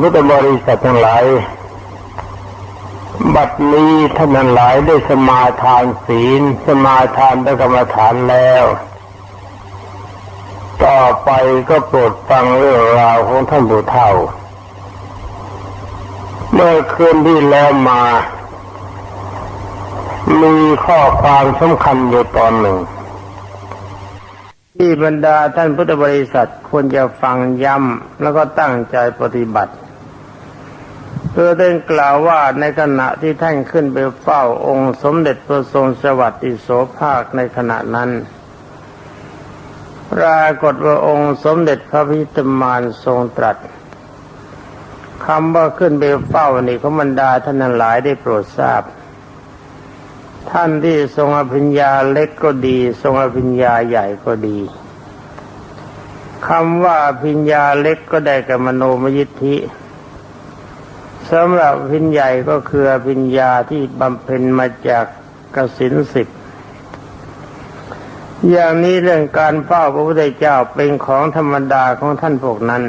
พุทธบริษัททั้งหลาย บัดนี้ท่านทั้งหลายได้สมาทานศีล สมาทานพระกรรมฐานแล้ว ต่อไปก็โปรดฟังเรื่องราวของท่านผู้เฒ่า เมื่อคืนที่แล้วมา มีข้อความสำคัญอยู่ตอนหนึ่งที่บรรดาท่านพุทธบริษัทควรจะฟังย้ำแล้วก็ตั้งใจปฏิบัติ เพื่อได้กล่าวว่าในขณะที่ท่านขึ้นไปเฝ้าองค์สมเด็จพระทรงสวัสดิโสภาคในขณะนั้นปรากฏว่าองค์สมเด็จพระพิตมานทรงตรัสคำว่าขึ้นไปเฝ้านี่ขบรรดาท่านหลายได้โปรดทราบ ท่านที่ทรงอภิญญาเล็กก็ดี ทรงอภิญญาใหญ่ก็ดีคำว่าอภิญญาเล็กก็ได้กับมโนมยิทธิ สำหรับอภิญใหญ่ก็คืออภิญญาที่บำเพ็ญมาจากกสินสิบอย่างนี้เรื่องการเฝ้าพระพุทธเจ้าเป็นของธรรมดาของท่านพวกนั้น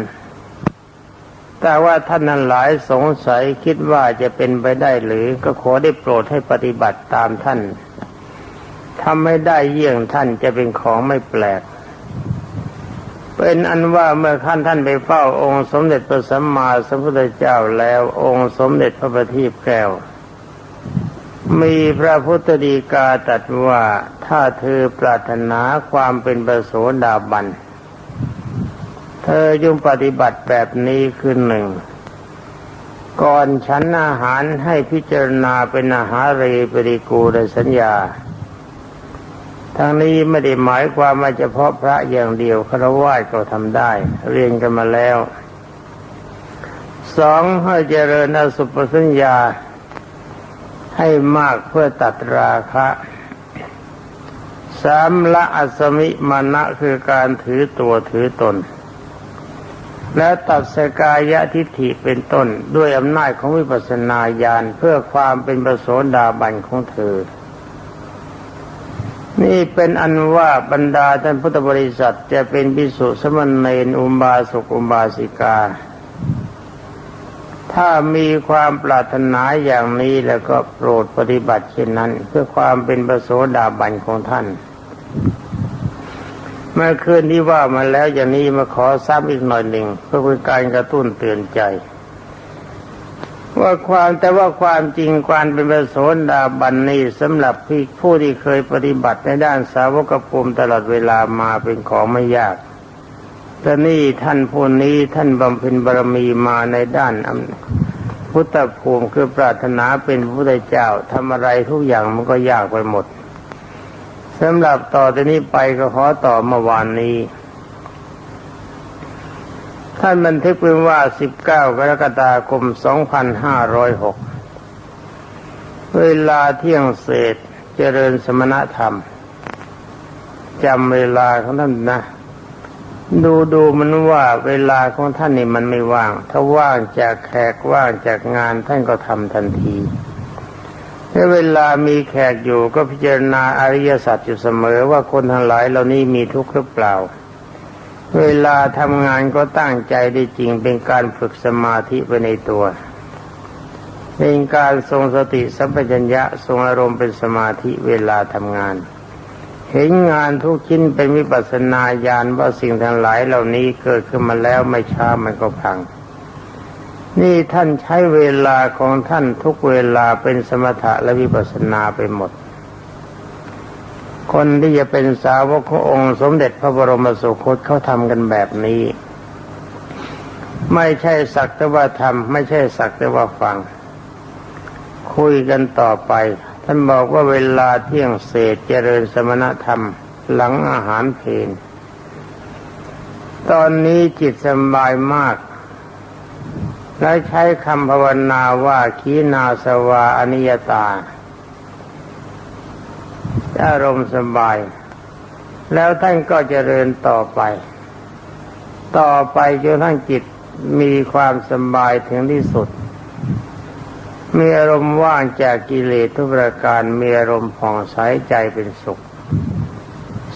แต่ว่าท่านนั้นหลายสงสัยคิดว่าจะเป็นไปได้หรือก็ขอได้โปรดให้ปฏิบัติตามท่านทำไม่ได้เยี่ยงท่านจะเป็นของไม่แปลก เป็นอันว่าเมื่อขั้นท่านไปเฝ้าองค์สมเด็จพระสัมมาสัมพุทธเจ้าแล้ว องค์สมเด็จพระบัณฑิตแก้ว มีพระพุทธดีกาตรัสว่าถ้าเธอปรารถนาความเป็นประโสดาบัน เธอจงปฏิบัติแบบนี้คือหนึ่งก่อนฉันอาหารให้พิจารณาเป็นอาหารเรปริกูลสัญญา ทั้งนี้ไม่ได้หมายความว่าเฉพาะพระอย่างเดียวคารวะก็ทำได้ เรียนกันมาแล้วสองให้เจริญอสุปสัญญาให้มากเพื่อตัดราคะสามละอัสมิมานะคือการถือตัวถือตน และตัดสกายะทิฏฐิเป็นต้นด้วยอำนาจของวิปัสสนาญาณเพื่อความเป็นประโสดาบันของเธอ นี่เป็นอันว่าบรรดาท่านพุทธบริษัทจะเป็นพิสุสมณเณรอุบาสกอุบาสิกา ถ้ามีความปรารถนาอย่างนี้แล้วก็โปรดปฏิบัติเช่นนั้น เพื่อความเป็นประโสดาบันของท่าน เมื่อคืนที่ว่ามาแล้วอย่างนี้มาขอซ้ำอีกหน่อยหนึ่งเพื่อเป็นการกระตุ้นเตือนใจ ว่าความแต่ว่าความจริงความเป็นประโสดาบันนี้สำหรับผู้ที่เคยปฏิบัติในด้านสาวกภูมิตลอดเวลามาเป็นของไม่ยากแต่นี่ท่านผู้นี้ท่านบำเพ็ญบารมีมาในด้านพุทธภูมิคือปรารถนาเป็นพระพุทธเจ้าทำอะไรทุกอย่างมันก็ยากไปหมดสำหรับต่อจากนี้ไปก็ขอต่อเมื่อวานนี้ ท่านบันทึกเป็นว่า 19 กรกฎาคม 2506 เวลาเที่ยงเศษเจริญสมณธรรมจำเวลาของท่านนะ ดูดูมันว่าเวลาของท่านนี่มันไม่ว่าง ถ้าว่างจากแขกว่างจากงานท่านก็ทำทันทีถ้าเวลามีแขกอยู่ก็พิจารณาอริยสัจอยู่เสมอว่าคนทั้งหลายเหล่านี้มีทุกข์หรือเปล่า เวลาทำงานก็ตั้งใจได้จริงเป็นการฝึกสมาธิไปในตัวเป็นการทรงสติสัมปชัญญะทรงอารมณ์เป็นสมาธิเวลาทำงาน เห็นงานทุกชิ้นเป็นวิปัสนาญาณว่าสิ่งทั้งหลายเหล่านี้เกิดขึ้นมาแล้วไม่ช้ามันก็พัง นี่ท่านใช้เวลาของท่านทุกเวลาเป็นสมถะและวิปัสนาไปหมด คนที่จะเป็นสาวกขององค์ สมเด็จพระบรมสุคตเขาทำกันแบบนี้ ไม่ใช่สักแต่ว่าทำไม่ใช่สักแต่ว่าฟัง คุยกันต่อไป ท่านบอกว่าเวลาเที่ยงเศษเจริญสมณธรรม หลังอาหารเพลนตอนนี้จิตสบายมาก และใช้คำภาวนาว่าขีนาสวาอนิยตา อารมณ์สบาย แล้วท่านก็เจริญต่อไป ต่อไปจนทั้งจิตมีความสบายถึงที่สุด มีอารมณ์ว่างจากกิเลสทุกประการ มีอารมณ์ผ่องใสใจเป็นสุข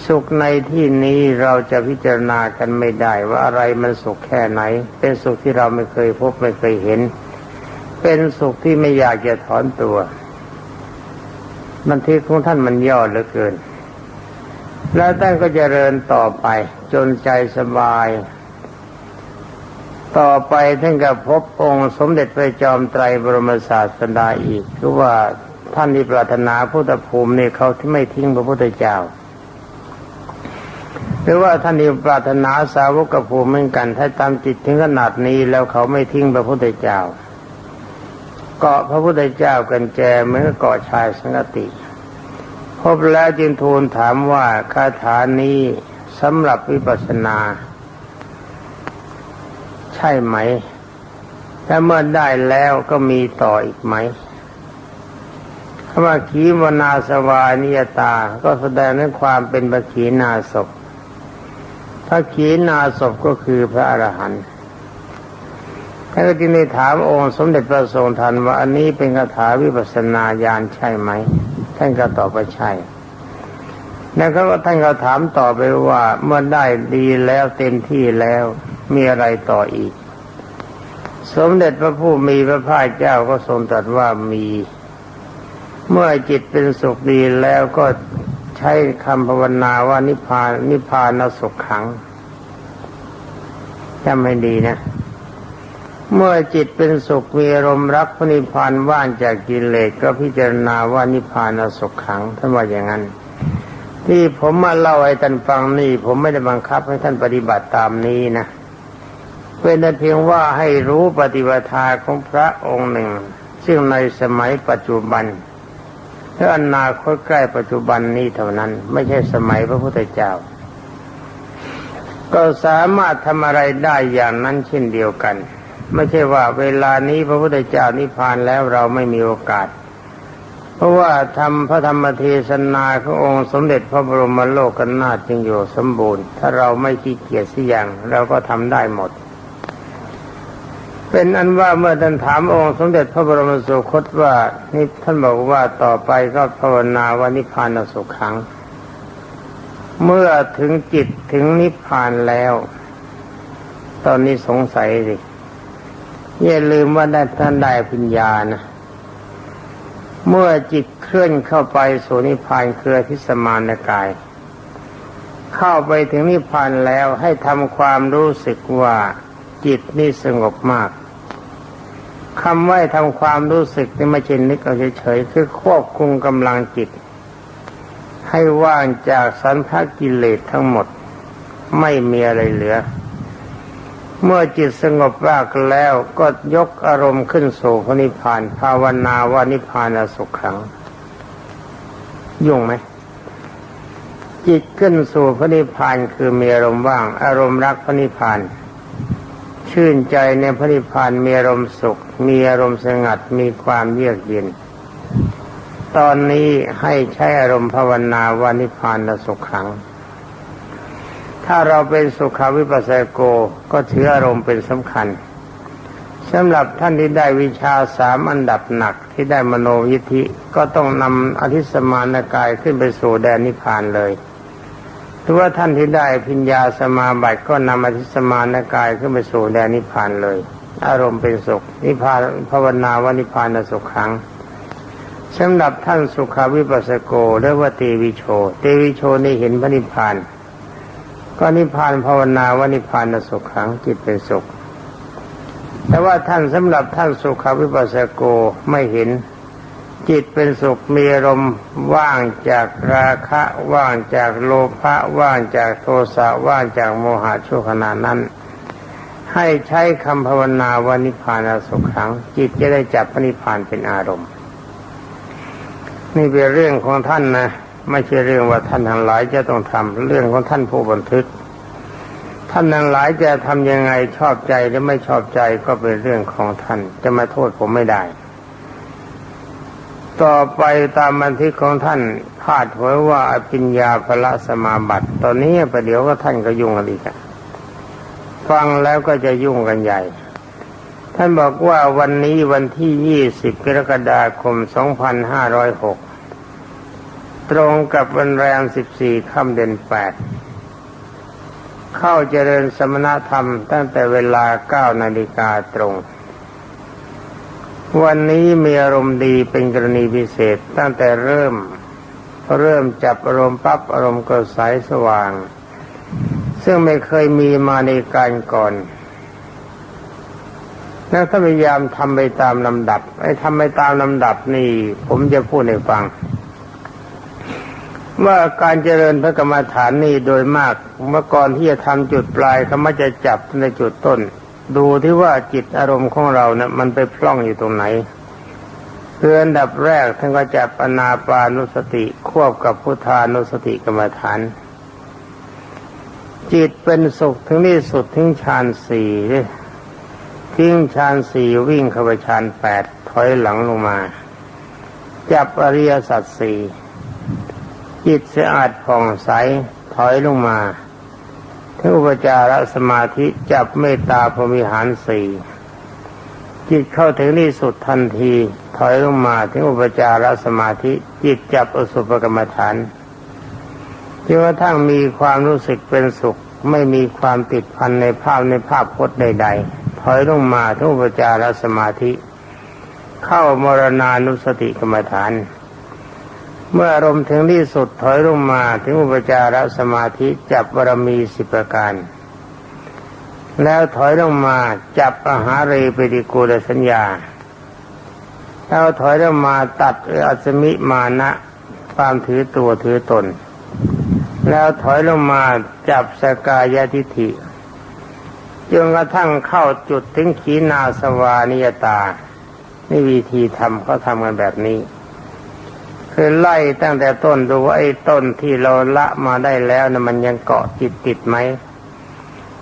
สุขในที่นี้เราจะพิจารณากันไม่ได้ว่าอะไรมันสุขแค่ไหน เป็นสุขที่เราไม่เคยพบไม่เคยเห็น เป็นสุขที่ไม่อยากจะถอนตัว บันทึกของท่านมันย่อเหลือเกิน แล้วท่านก็จเจริญต่อไปจนใจสบาย ต่อไปท่านก็พบองค์สมเด็จพระจอมไตรบรมศาสดาอีกคือว่าท่านที่ปรารถนาพุทธภูมิเนี่ยเขาที่ไม่ทิ้งพระพุทธเจ้าหรือว่าท่านที่ปรารถนาสาวกภูมิเหมือนกัน ถ้าตามจิตถึงขนาดนี้แล้วเขาไม่ทิ้งพระพุทธเจ้า กาะพระพุทธเจ้ากันแจเหมือนเกาะชายสังติ พบแล้วจึงทูลถามว่าคาถานี้สำหรับวิปัสสนา ใช่ไหม ถ้าเมื่อได้แล้วก็มีต่ออีกไหมคำว่าขีวนาสวานิยตา ก็แสดงในความเป็นพระขีนาศพพระขีนาศพก็คือพระอรหันต์ ท่านก็จึงได้ถามองค์สมเด็จพระทรงทันว่าอันนี้เป็นคาถาวิปัสสนาญาณใช่ไหม ท่านก็ตอบว่าใช่แล้วก็ท่านก็ถามต่อไปว่าเมื่อได้ดีแล้วเต็มที่แล้วมีอะไรต่ออีก สมเด็จพระผู้มีพระภาคเจ้าก็ทรงตรัสว่ามี เมื่อจิตเป็นสุขดีแล้วก็ใช้คำภาวนาว่านิพพานนิพพานสุขขังจำให้ดีนะ เมื่อจิตเป็นสุขมีอารมณ์รักพระนิพพานว่างจากกิเลสก็พิจารณาว่านิพพานสุขขังท่านว่าอย่างนั้น ที่ผมมาเล่าให้ท่านฟังนี่ ผมไม่ได้บังคับให้ท่านปฏิบัติตามนี้นะเป็นแต่เพียงว่าให้รู้ปฏิบัติของพระองค์หนึ่ง ซึ่งในสมัยปัจจุบันและอนาคตใกล้ปัจจุบันนี้เท่านั้น ไม่ใช่สมัยพระพุทธเจ้า ก็สามารถทำอะไรได้อย่างนั้นเช่นเดียวกัน ไม่ใช่ว่าเวลานี้พระพุทธเจ้านิพพานแล้วเราไม่มีโอกาส เพราะว่าทำพระธรรมเทศนาขององค์สมเด็จพระบรมโลกนาถจึงอยู่สมบูรณ์ ถ้าเราไม่ขี้เกียจสิอย่างเราก็ทำได้หมด เป็นอันว่าเมื่อท่านถามองค์สมเด็จพระบรมสุคตว่านี่ท่านบอกว่าต่อไปก็ภาวนาว่านิพพานสุขขังเมื่อถึงจิตถึงนิพพานแล้ว ตอนนี้สงสัยสิ อย่าลืมว่าได้ท่านได้ปัญญานะเมื่อจิตเคลื่อนเข้าไปสู่นิพพานเครือทิสมานกาย เข้าไปถึงนิพพานแล้วให้ทำความรู้สึกว่าจิตนี่สงบมากคำว่าทำความรู้สึกนี่ไม่ใช่นึกเอาเฉยๆคือควบคุมกำลังจิต ให้ว่างจากสันพักิเลสทั้งหมด ไม่มีอะไรเหลือ เมื่อจิตสงบมากแล้วก็ยกอารมณ์ขึ้นสู่พระนิพพาน ภาวนาว่านิพพานสุขขัง ยุ่งไหม จิตขึ้นสู่พระนิพพานคือมีอารมณ์ว่าง อารมณ์รักพระนิพพานชื่นใจในพระนิพพานมีอารมณ์สุข มีอารมณ์สงัดมีความเยือกเย็น ตอนนี้ให้ใช้อารมณ์ภาวนาว่านิพพานสุขขัง ถ้าเราเป็นสุขาวิปัสสโกก็ถืออารมณ์เป็นสำคัญสำหรับท่านที่ได้วิชาสามอันดับหนักที่ได้มโนยิธิก็ต้องนำอธิสมานกายขึ้นไปสู่แดนนิพพานเลยถือว่าท่านที่ได้พิญญาสมาบัติก็นำอธิสมานกายขึ้นไปสู่แดนนิพพานเลย อารมณ์เป็นสุข นิพพานภาวนาว่านิพพานสุขขังสำหรับท่านสุขาวิปัสสโกเรียกว่าเตวิโช เตวิโชนี่เห็นพระนิพพาน ก็นิพพานภาวนาว่านิพพานสุขขังจิตเป็นสุข แต่ว่าท่านสำหรับท่านสุขาวิปัสสโกไม่เห็น จิตเป็นสุขมีอารมณ์ว่างจากราคะว่างจากโลภะว่างจากโทสะว่างจากโมหะชั่วขณะนั้น ให้ใช้คำภาวนาว่านิพพานสุขขัง จิตจะได้จับนิพพานเป็นอารมณ์ นี่เป็นเรื่องของท่านนะ ไม่ใช่เรื่องว่าท่านทั้งหลายจะต้องทำเรื่องของท่านผู้บันทึก ท่านทั้งหลายจะทำยังไงชอบใจหรือไม่ชอบใจก็เป็นเรื่องของท่าน จะมาโทษผมไม่ได้ ต่อไปตามบันทึกของท่านพาดหวยว่าอภิญญาพละสมาบัติ ตอนนี้ประเดี๋ยวก็ท่านก็ยุ่งกันอีกฟังแล้วก็จะยุ่งกันใหญ่ท่านบอกว่าวันนี้วันที่ 20 กรกฎาคม 2506 ตรงกับวันแรมสิบสี่ค่ำเดือนแปดเข้าเจริญสมณธรรมตั้งแต่เวลาเก้านาฬิกาตรง วันนี้มีอารมณ์ดีเป็นกรณีพิเศษตั้งแต่เริ่ม เริ่มจับอารมณ์ปั๊บอารมณ์ก็ใสสว่าง ซึ่งไม่เคยมีมาในการก่อนแล้วก็พยายามทำไปตามลำดับไอ้ทำไปตามลำดับนี่ ผมจะพูดให้ฟัง ว่าการเจริญพระกรรมฐานนี่โดยมากเมื่อก่อนที่จะทำจุดปลายเขามักจะจับในจุดต้น ดูที่ว่าจิตอารมณ์ของเราเนะ่ะมันไปพล่องอยู่ตรงไหนคืออันดับแรกท่านก็จับอนาปานุสติควบกับพุทธานุสติกรรมฐาน จิตเป็นสุขถึงที่สุดถึงฌานสี่ทิ้งฌานสี่วิ่งเข้าไปฌานแปดถอยหลังลงมา จับอริยสัจสี่ จิตสะอาดผ่องใสถอยลงมาถึงอุปจารสมาธิจับเมตตาพรมิหารสี่จิตเข้าถึงที่สุดทันที ถอยลงมาถึงอุปจารสมาธิ จิตจับอสุภกรรมฐานจนกระทั่งมีความรู้สึกเป็นสุข ไม่มีความติดพันในภาพในภาพพจน์ใด ๆ ถอยลงมาถึงอุปจารสมาธิ เข้ามรณานุสติกรรมฐาน เมื่ออารมณ์ถึงที่สุดถอยลงมาถึงอุปจารสมาธิจับบารมีสิบประการ แล้วถอยลงมาจับอาหาเรปฏิกูลสัญญาแล้วถอยลงมาตัดอัศมิมานะความถือตัวถือตน แล้วถอยลงมาจับสกายทิฏฐิจนกระทั่งเข้าจุดถึงขีนาสวานิยตา นี่วิธีทำเขาทำกันแบบนี้ คือไล่ตั้งแต่ต้นดูว่าไอ้ต้นที่เราละมาได้แล้วนะมันยังเกาะจิตติดไหม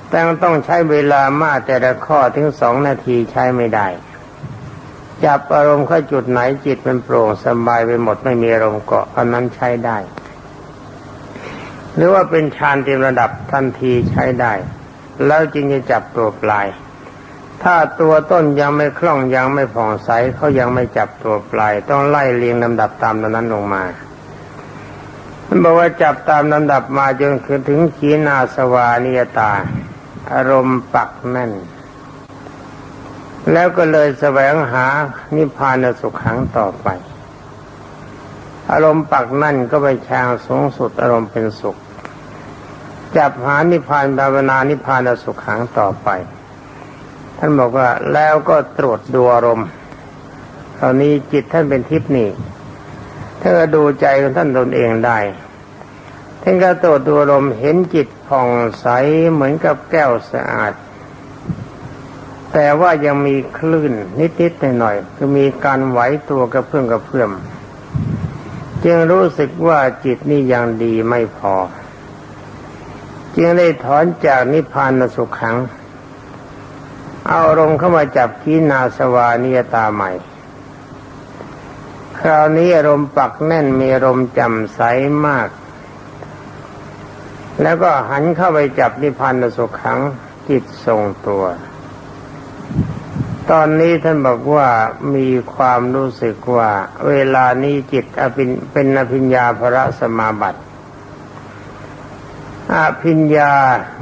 แต่ต้องใช้เวลามากแต่ละข้อถึงสองนาทีใช้ไม่ได้ จับอารมณ์เข้าจุดไหนจิตมันโปร่งสบายไปหมดไม่มีอารมณ์เกาะอันนั้นใช้ได้ หรือว่าเป็นฌานเต็มระดับทันทีใช้ได้ แล้วจึงจะจับตัวปลาย ถ้าตัวต้นยังไม่คล่องยังไม่ผ่องใสเขายังไม่จับตัวปลาย ต้องไล่เรียงลำดับตามนั้นลงมามันบอกว่าจับตามลำดับมาจนถึงขีนาสวานิยตา อารมณ์ปักแน่น แล้วก็เลยแสวงหานิพพานสุขขังต่อไป อารมณ์ปักนั่นก็ไปแชางสูงสุดอารมณ์เป็นสุข จับหานิพพานภาวนานิพพานสุขขังต่อไป ท่านบอกว่าแล้วก็ตรวจดูอารมณ์คราวนี้จิตท่านเป็นทิพย์นี่ถ้าดูใจของท่านตนเองได้ท่านก็ตรวจดูอารมณ์เห็นจิตผ่องใสเหมือนกับแก้วสะอาด แต่ว่ายังมีคลื่นนิดๆหน่อยๆคือมีการไหวตัวกระเพื่อมกระเพื่อมจึงรู้สึกว่าจิตนี่ยังดีไม่พอ จึงได้ถอนจากนิพพานสุขขัง เอาอารมเข้ามาจับขีนาสวานิยตาใหม่ คราวนี้อารมณ์ปักแน่นมีอารมณ์จำใสมาก แล้วก็หันเข้าไปจับนิพพานสุขขังจิตทรงตัว ตอนนี้ท่านบอกว่ามีความรู้สึกว่า เวลานี้จิตอภินเป็นอภิญญาภระสมาบัติ อภิญญา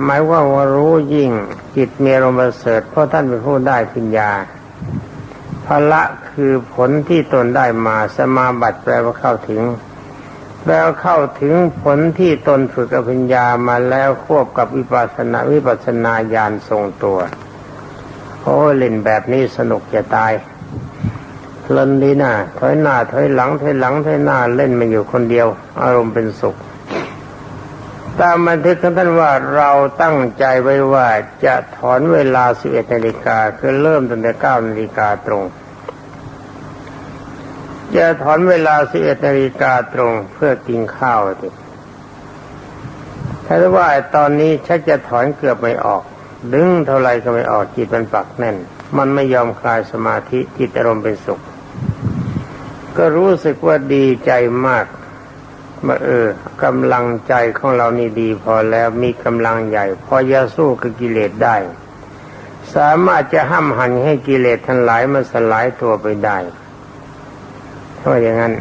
หมายว่าว่ารู้ยิ่ง จิตมีอารมประเสริฐเพราะท่านเป็นผู้ได้ภิญญาภละคือผลที่ตนได้มาสมาบัติแปลว่าเข้าถึง แปลว่าเข้าถึงผลที่ตนฝึกอภิญญามาแล้วควบกับวิปัสสนาวิปัสสนาญาณทรงตัวโอ้เล่นแบบนี้สนุกจะตายเพลินดีนะถอยหน้าถอยหลังถอยหลังถอยหน้าเล่นมันอยู่คนเดียว อารมณ์เป็นสุข ตามบันทึกของท่านว่าเราตั้งใจไว้ว่าจะถอนเวลา 11 นาฬิกาคือเริ่มตั้งแต่ 9 นาฬิกาตรง จะถอนเวลา 11 นาฬิกาตรงเพื่อกินข้าวดิถ้าว่าตอนนี้ชักจะถอนเกือบไม่ออก ดึงเท่าไรก็ไม่ออกจิตมันปักแน่น มันไม่ยอมคลายสมาธิจิตอารมณ์เป็นสุข ก็รู้สึกว่าดีใจมาก ว่าเออกำลังใจของเรานี่ดีพอแล้วมีกำลังใหญ่ พอจะสู้กับกิเลสได้ สามารถจะห้ามหันให้กิเลสทั้งหลายมันสลายตัวไปได้เพราะอย่างนั้น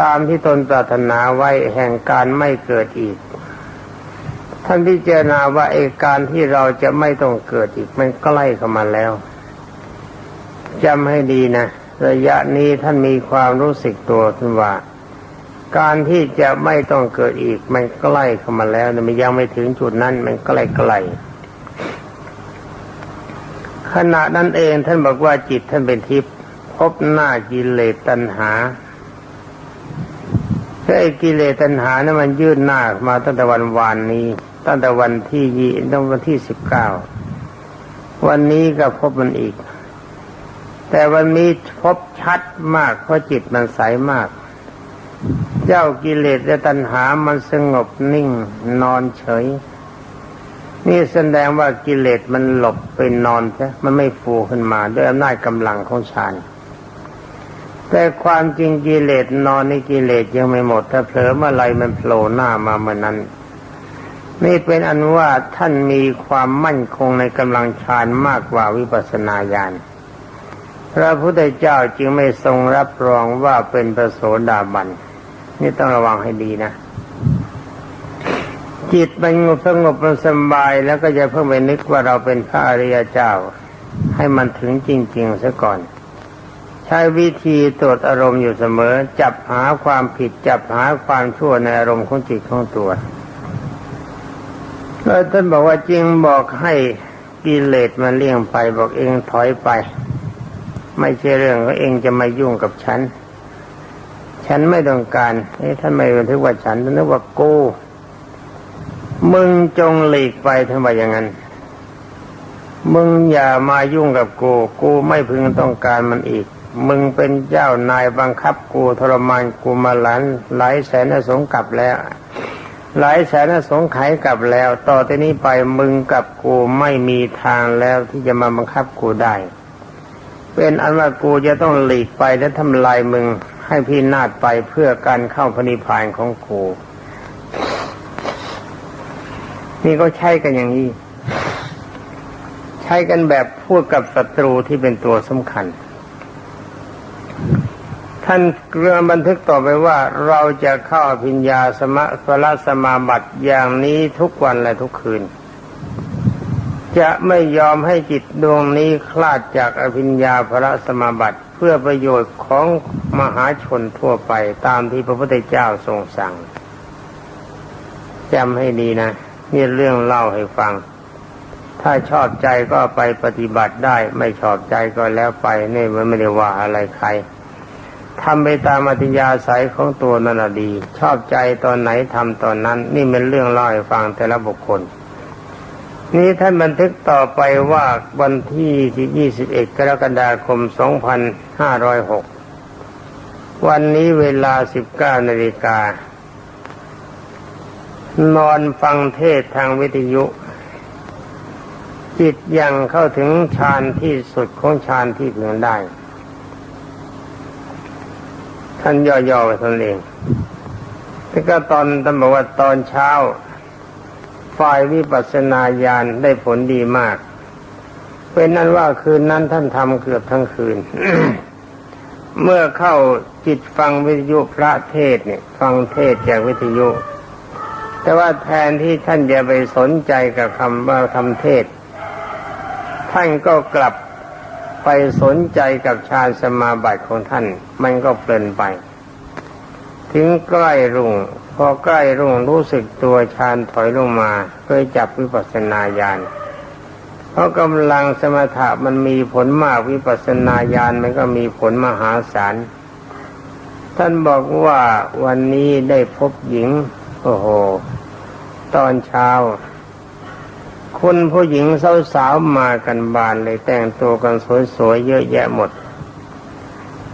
ตามที่ตนปรารถนาไว้แห่งการไม่เกิดอีก ท่านพิจารณาว่าไอการที่เราจะไม่ต้องเกิดอีกมันใกล้เข้ามาแล้วจำให้ดีนะ ระยะนี้ท่านมีความรู้สึกตัวท่านว่า การที่จะไม่ต้องเกิดอีก มันใกล้เข้ามาแล้วแต่มันยังไม่ถึงจุดนั้น มันใกล้ไกลขณะนั้นเองท่านบอกว่าจิตท่านเป็นทิพย์พบหน้ากิเลสตัณหาไอ้กิเลสตัณหานะั้นมันยื่นหน้ามาตั้งแต่วันวานนี้ ตั้งแต่วันที่ยี่ตั้งวันที่สิบเก้าวันนี้ก็พบมันอีก แต่วันนี้พบชัดมากเพราะจิตมันใสมาก เจ้ากิเลสและตัณหามันสงบนิ่งนอนเฉย นี่แสดงว่ากิเลสมันหลบไปนอนใช่มันไม่ฟูขึ้นมาด้วยอำนาจกำลังของฌานแต่ความจริงกิเลสนอนในกิเลสยังไม่หมด ถ้าเผลอเมื่อไรมันโผล่หน้ามาเมื่อนั้น นี่เป็นอันว่าท่านมีความมั่นคงในกำลังฌานมากกว่าวิปัสสนาญาณพระพุทธเจ้าจึงไม่ทรงรับรองว่าเป็นพระโสดาบัน นี่ต้องระวังให้ดีนะ จิตมันสงบมันสบายแล้วก็จะเพิ่งไปนึกว่าเราเป็นพระอริยเจ้า ให้มันถึงจริง ๆซะก่อน ใช้วิธีตรวจอารมณ์อยู่เสมอ จับหาความผิดจับหาความชั่วในอารมณ์ของจิตของตัวแล้วท่านบอกว่าจริงบอกให้กิเลสมันเลี่ยงไปบอกเองถอยไป ไม่ใช่เรื่องของเองจะมายุ่งกับฉัน ฉันไม่ต้องการเอ้ท่านไม่บันทึกว่าฉันท่านนึกว่ากู มึงจงหลีกไปทำไมอย่างนั้น มึงอย่ามายุ่งกับกู กูไม่พึงต้องการมันอีก มึงเป็นเจ้านายบังคับกูทรมานกูมาหลานหลายแสนสงกลับแล้ว หลายแสนสงไขกลับแล้ว ต่อจากนี้ไปมึงกับกูไม่มีทางแล้วที่จะมาบังคับกูได้ เป็นอันว่ากูจะต้องหลีกไปและทำลายมึง ให้พี่นาฏไปเพื่อการเข้าพนิพพานของกูนี่ก็ใช้กันอย่างนี้ ใช้กันแบบพูดกับศัตรูที่เป็นตัวสำคัญ ท่านเรือบันทึกต่อไปว่าเราจะเข้าอภิญญาสมะพระสมาบัติอย่างนี้ทุกวันและทุกคืน จะไม่ยอมให้จิตดวงนี้คลาดจากอภิญญาพระสมาบัติ เพื่อประโยชน์ของมหาชนทั่วไปตามที่พระพุทธเจ้าทรงสั่งจำให้ดีนะนี่เรื่องเล่าให้ฟัง ถ้าชอบใจก็ไปปฏิบัติได้ ไม่ชอบใจก็แล้วไปนี่มันไม่ได้ว่าอะไรใครทำไปตามอัธยาศัยของตัวนั่นแหะดี ชอบใจตอนไหนทำตอนนั้น นี่เป็นเรื่องเล่าให้ฟังแต่ละบุคคล นี่ท่านบันทึกต่อไปว่าวันที่ที่21 กรกฎาคม 2506 วันนี้เวลา 19 นาฬิกา นอนฟังเทศทางวิทยุ จิตยังเข้าถึงฌานที่สุดของฌานที่พึงได้ ท่านย่อๆไปตนเองแล้วก็ตอนท่านบอกว่าตอนเช้า ฝ่ายวิปัสสนาญาณได้ผลดีมาก เป็นนั้นว่าคืนนั้นท่านทำเกือบทั้งคืน เมื่อเข้าจิตฟังวิทยุพระเทศเนี่ย ฟังเทศจากวิทยุ แต่ว่าแทนที่ท่านจะไปสนใจกับคำว่าคำเทศ ท่านก็กลับไปสนใจกับฌานสมาบัติของท่าน มันก็เพลินไป ถึงใกล้รุ่ง พอใกล้รุ่งรู้สึกตัวฌานถอยลงมาเพื่อจับวิปัสสนาญาณเพราะกำลังสมถะมันมีผลมากวิปัสสนาญาณมันก็มีผลมหาศาลท่านบอกว่าวันนี้ได้พบหญิง โอ้โห ตอนเช้า คุณผู้หญิงสาวๆมากันบานเลยแต่งตัวกันสวยๆเยอะแยะหมด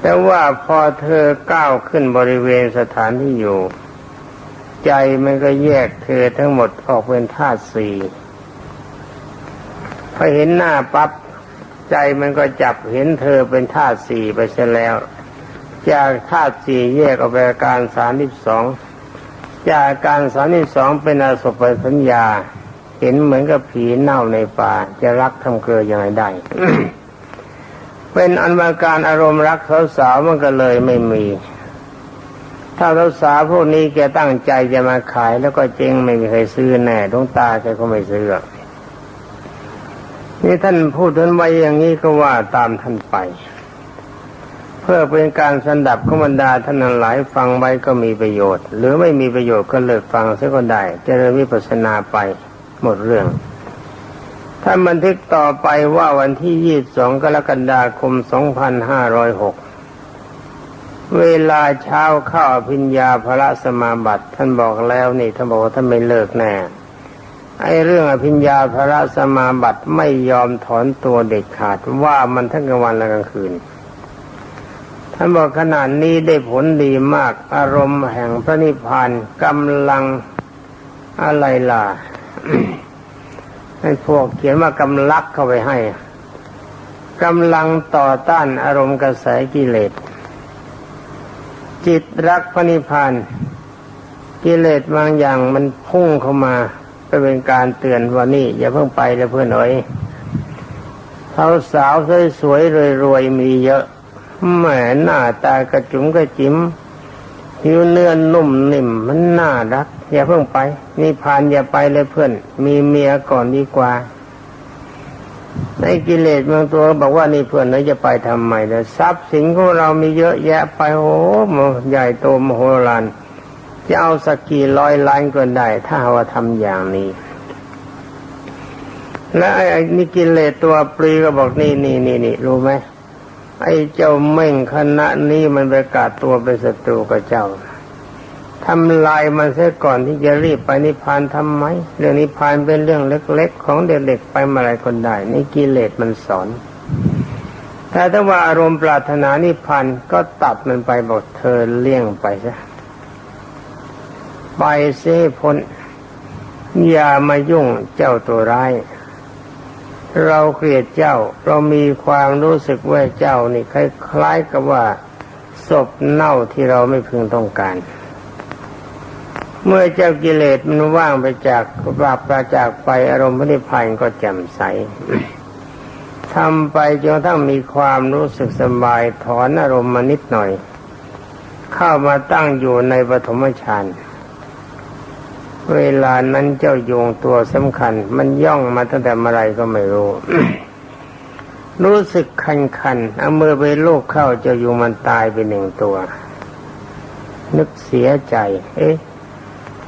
แต่ว่าพอเธอก้าวขึ้นบริเวณสถานที่อยู่ ใจมันก็แยกเธอทั้งหมดออกเป็นธาตุสี่พอเห็นหน้าปับ๊บใจมันก็จับเห็นเธอเป็นธาตุสี่ไปเสียแล้ว จากธาตุสี่แยกออกไปการสามสิบสองจากการสามสิบสองเป็นอสุภสัญญา เห็นเหมือนกับผีเน่าในป่า จะรักทำเกลือยังไงได้ เป็นอันว่าการอารมณ์รักสาวๆมันก็เลยไม่มี ถ้าเราสาพวกนี้แกตั้งใจจะมาขายแล้วก็เจ๊งไม่มีใครซื้อแน่ดวงตาแกก็ไม่ซื้อนี่ท่านพูดถึงไว้อย่างนี้ก็ว่าตามท่านไป เพื่อเป็นการสันดับขบรรดาท่านหลายฟังไว้ก็มีประโยชน์ หรือไม่มีประโยชน์ก็เลิกฟังเสียก็ได้เจริญวิปัสสนาไปหมดเรื่องท่านบันทึกต่อไปว่าวันที่ 22 กรกฎาคม 2506 เวลาเช้าเข้าอภิญญาพระสมาบัติท่านบอกแล้วนี่ท่านบอกว่าท่านไม่เลิกแน่ไอ้เรื่องอภิญญาพระสมาบัติไม่ยอมถอนตัวเด็ดขาดว่ามันทั้งกลางวันและกลางคืน ท่านบอกขนาดนี้ได้ผลดีมากอารมณ์แห่งพระนิพพานกำลังอะไรล่ะให้พวกเขียนว่ากำลักเข้าไปให้กำลังต่อต้านอารมณ์กระแสกิเลส จิตรักพระนิพพานกิเลสบางอย่างมันพุ่งเข้ามาเป็นการเตือนว่านี่อย่าเพิ่งไปเลยเพื่อนเอ๋ยสาสาวสวยๆรวยๆมีเยอะแหมหน้าตากระจุ๋มกระจิ๋มผิวเนื้อนุ่มนิ่มมันน่ารัก อย่าเพิ่งไปนี่พานอย่าไปเลยเพื่อน มีเมียก่อนดีกว่า ในกิเลสบางตัวบอกว่านี่เพื่อนเราจะไปทำไมเลยทรัพย์สินของเรามีเยอะแยะไปโอ้โหใหญ่โตมโหฬารจะเอาสักกี่ร้อยล้านก็ได้ ถ้าว่าทำอย่างนี้ และไอ้นี่กิเลสตัวปรีก็บอกนี่นี่นี่นี่รู้ไหมไอ้เจ้าเม่งคณะนี้มันประกาศตัวเป็นศัตรูกับเจ้า ทำลายมันเสียก่อนที่จะรีบไปนิพพานทำไม เรื่องนิพพานเป็นเรื่องเล็กๆ ของเด็กๆไปเมื่อไรคนได้นี่กิเลสมันสอน แต่ถ้าว่าอารมณ์ปรารถนานิพพานก็ตัดมันไปบอกเธอเลี่ยงไปซะไปเสียพ้นอย่ามายุ่งเจ้าตัวร้าย เราเกลียดเจ้าเรามีความรู้สึกว่าเจ้านี่คล้ายๆกับว่าศพเน่าที่เราไม่พึงต้องการ เมื่อเจ้ากิเลสมันว่างไปจากบาปปราจากไปอารมณ์พระนิพพานก็แจ่มใสทำไปจนทั้งมีความรู้สึกสบายถอนอารมณ์มานิดหน่อย เข้ามาตั้งอยู่ในปฐมฌานเวลานั้นเจ้าโยงตัวสำคัญ มันย่องมาตั้งแต่เมื่อไรก็ไม่รู้ รู้สึกคันคันๆเอามือไปลูบเข้าเจ้ายุงมันตายไปหนึ่งตัว นึกเสียใจ เอ๊ะ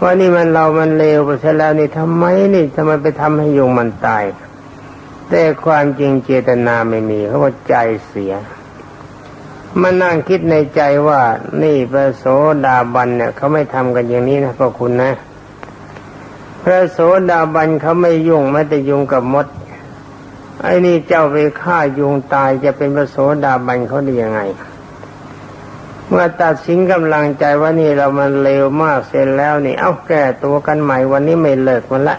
ว่านี่มันเรามันเลวไปซะแล้วนี่ทำไมนี่ทำไมไปทำให้ยุงมันตาย แต่ความจริงเจตนาไม่มีเขาว่าใจเสียมันนั่งคิดในใจว่า นี่พระโสดาบันเนี่ยเขาไม่ทำกันอย่างนี้นะพระคุณนะ พระโสดาบันเขาไม่ยุ่งแม้แต่ยุงกับมด ไอ้นี่เจ้าไปฆ่ายุงตายจะเป็นพระโสดาบันเขาได้ยังไง เมื่อตัดสินกำลังใจว่านี่เรามันเลวมากเสร็จแล้วนี่ เอาแก้ตัวกันใหม่วันนี้ไม่เลิกมันละ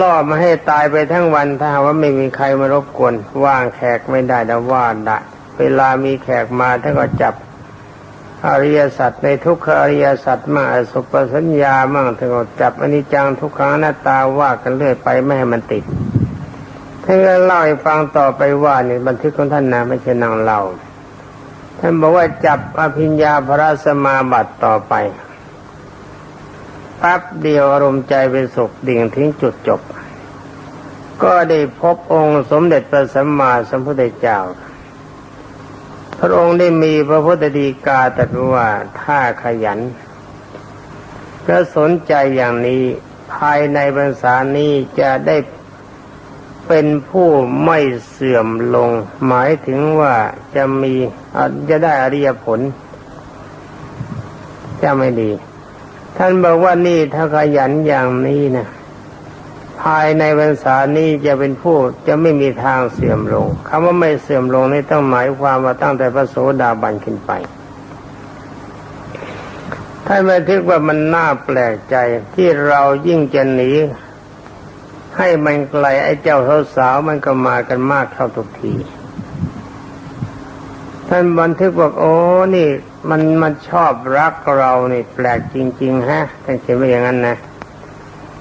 ล่อมาให้ตายไปทั้งวันถ้าว่าไม่มีใครมารบกวนว่างแขกไม่ได้แต่ว่าดะเวลามีแขกมาท่านก็จับอริยสัจในทุกขอริยสัจมั่งอสุปสัญญามั่งถึงก็จับอนิจจังทุกขังหน้าตาว่ากันเรื่อยไปไม่ให้มันติดท่านก็เล่าให้ฟังต่อไปว่านี่บันทึกของท่านนะไม่ใช่นางเล่า ท่านบอกว่าจับอภิญญาพระสมาบัติต่อไปปั๊บเดียวอารมณ์ใจเป็นสุขดิ่งทิ้งจุดจบ ก็ได้พบองค์สมเด็จพระสัมมาสัมพุทธเจ้า พระองค์ได้มีพระพุทธดีกาตรัสว่าถ้าขยันก็สนใจอย่างนี้ภายในพรรษานี้จะได้ เป็นผู้ไม่เสื่อมลง หมายถึงว่าจะมีจะได้อริยผลจะไม่ดี ท่านบอกว่านี่ถ้าขยันอย่างนี้นะภายในพรรษานี้จะเป็นผู้จะไม่มีทางเสื่อมลงคำว่าไม่เสื่อมลงนี่ต้องหมายความว่าตั้งแต่พระโสดาบันขึ้นไปท่านบันทึกว่ามันน่าแปลกใจที่เรายิ่งจะหนี ให้มันไกลไอ้เจ้าสาวๆมันก็มากันมากเข้าทุกที ท่านบันทึกบอกโอ้นี่ มันมันชอบรักเรานี่แปลกจริง ๆ ฮะท่านเขียนไว้อย่างนั้นนะ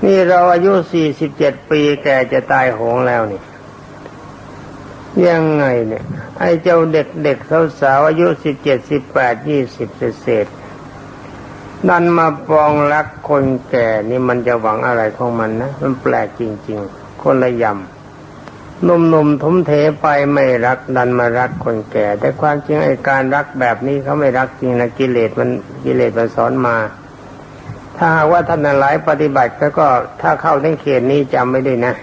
นี่เราอายุสี่สิบเจ็ดปีแกจะตายโหงแล้วนี่ ยังไงเนี่ย ไอ้เจ้าเด็กเด็กสาวสาวอายุสิบเจ็ดสิบแปดยี่สิบเศษ ๆนั่นมาปองรักคนแก่นี่มันจะหวังอะไรของมันนะ มันแปลกจริง ๆ คนละยำหนุ่มๆทุ่มเทไปไม่รัก ดันมารักคนแก่ แต่ความจริงไอ้การรักแบบนี้เขาไม่รักจริงนะกิเลสมันกิเลสมันสอนมา ถ้าว่าท่านหลายปฏิบัติแล้วก็ถ้าเข้าในเขตนี้จำไม่ได้นะ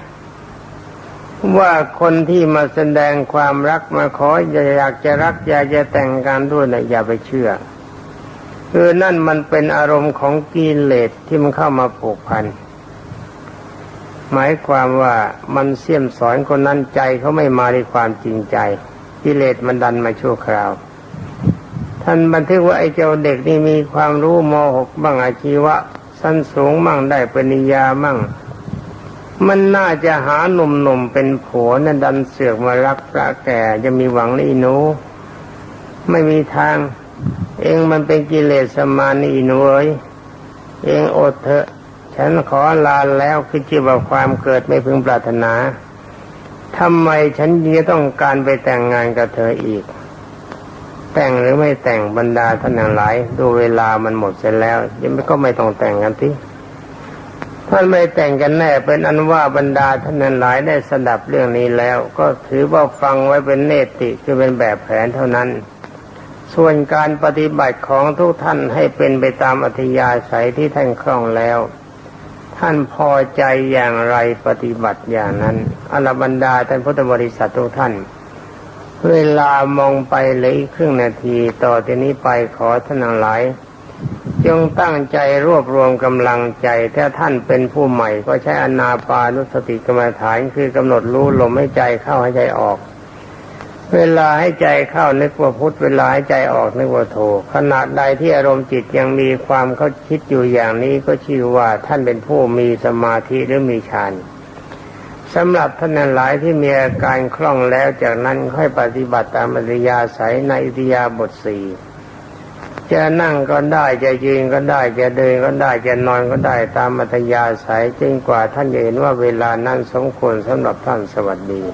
ว่าคนที่มาแสดงความรักมาขออยากจะรักอยากจะแต่งงานด้วยนะอย่าไปเชื่อ คือนั่นมันเป็นอารมณ์ของกิเลสที่มันเข้ามาผูกพัน หมายความว่ามันเสี่ยมสอนคนนั้นใจเขาไม่มาในความจริงใจ กิเลสมันดันมาชั่วคราว ท่านบันทึกว่าไอ้เจ้าเด็กนี่มีความรู้มหกบ้างอาชีวะ สั้นสูงมั่งได้ปริญญามั่ง มันน่าจะหาหนุ่มๆเป็นผัวนั่นดันเสือกมารักพระแก่จะมีหวังนี่หนูไม่มีทาง เองมันเป็นกิเลสสมานีหนูเอ้ยเองอดเถอะ ฉันขอลาแล้วคือจีว่าความเกิดไม่พึงปรารถนาทำไมฉันยังต้องการไปแต่งงานกับเธออีก แต่งหรือไม่แต่งบรรดาท่านทั้งหลาย ดูเวลามันหมดเสร็จแล้ว ยังไม่ก็ไม่ต้องแต่งกันที่ท่านไม่แต่งกันแน่เป็นอันว่าบรรดาท่านนั้นหลายได้สดับเรื่องนี้แล้ว ก็ถือว่าฟังไว้เป็นเนติคือเป็นแบบแผนเท่านั้น ส่วนการปฏิบัติของทุกท่านให้เป็นไปตามอัธยาศัยที่ท่านคล่องแล้ว ท่านพอใจอย่างไรปฏิบัติอย่างนั้นอรบรรดาท่านพุทธบริษัททุกท่าน เวลามองไปเหลยครึ่งนาทีต่อจากนี้ไปขอท่านหลาย จงตั้งใจรวบรวมกำลังใจถ้าท่านเป็นผู้ใหม่ ก็ใช้อนาปานุสติกรรมฐานคือกำหนดรู้ลมให้ใจเข้าให้ใจออก เวลาให้ใจเข้านึกว่าพุทธเวลาให้ใจออกนึกว่าโทขณะใดที่อารมณ์จิตยังมีความเขาคิดอยู่อย่างนี้ก็ชื่อว่าท่านเป็นผู้มีสมาธิหรือมีฌานสำหรับท่านหลายที่มีอาการคล่องแล้วจากนั้นค่อยปฏิบัติตามอริยาศัยในอิทยาบทสี่จะนั่งก็ได้จะยืนก็ได้จะเดินก็ได้จะนอนก็ได้ตามอัธยาศัยจนกว่าท่านจะเห็นว่าเวลานั้นสมควรสำหรับท่านสวัสดี